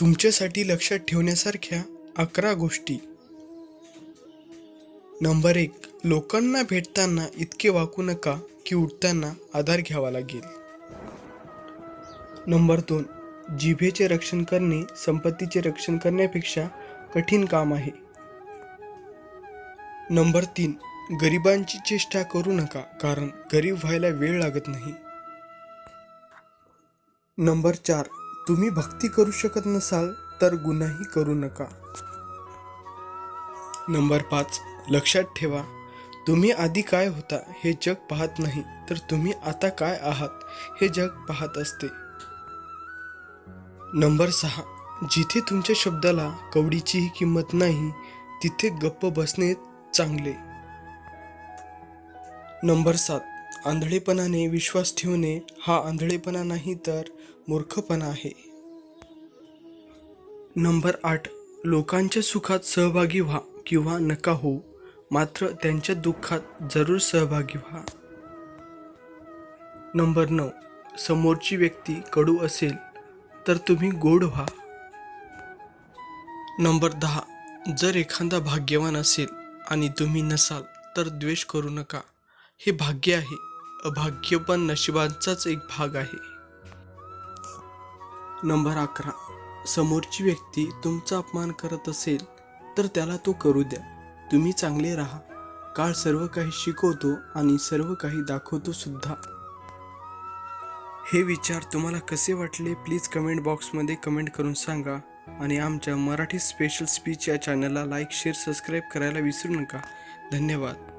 तुमच्यासाठी लक्षात ठेवण्यासारख्या अकरा गोष्टी. नंबर एक लोकांना भेटताना इतके वाकू नका की उठताना आधार घ्यावा लागेल. नंबर दोन जिभेचे रक्षण करणे संपत्तीचे रक्षण करण्यापेक्षा कठीण काम आहे. नंबर तीन गरिबांची चेष्टा करू नका कारण गरीब व्हायला वेळ लागत नाही. नंबर चार तुम्ही भक्ती करू शकत नसाल तर गुन्हाही करू नका. नंबर पाच. लक्षात ठेवा तुम्ही आधी काय होता हे जग पाहत नाही तर तुम्ही आता काय आहात हे जग पाहत असते. नंबर सहा. जिथे तुमच्या शब्दाला कवडीचीही किंमत नाही तिथे गप्प बसणे चांगले. नंबर सात. आंधळेपणाने विश्वास ठेवणे हा आंधळेपणा नाही तर मूर्खपणा आहे. नंबर आठ लोकांच्या सुखात सहभागी व्हा किंवा नका हो मात्र त्यांच्या दुःखात जरूर सहभागी व्हा. नंबर नऊ समोरची व्यक्ती कडू असेल तर तुम्ही गोड व्हा. नंबर दहा जर एखादा भाग्यवान असेल आणि तुम्ही नसाल तर द्वेष करू नका. हे भाग्य आहे. अभाग्य पण नशिबांचाच एक भाग आहे. नंबर अकरा समोरची व्यक्ती तुमचा अपमान करत असेल तर त्याला तो करू द्या. तुम्ही चांगले राहा. काळ सर्व काही शिकवतो आणि सर्व काही दाखवतो सुद्धा. हे विचार तुम्हाला कसे वाटले प्लीज कमेंट बॉक्समध्ये कमेंट करून सांगा. आणि आमच्या मराठी स्पेशल स्पीच या चॅनलला लाईक शेअर सबस्क्राईब करायला विसरू नका. धन्यवाद.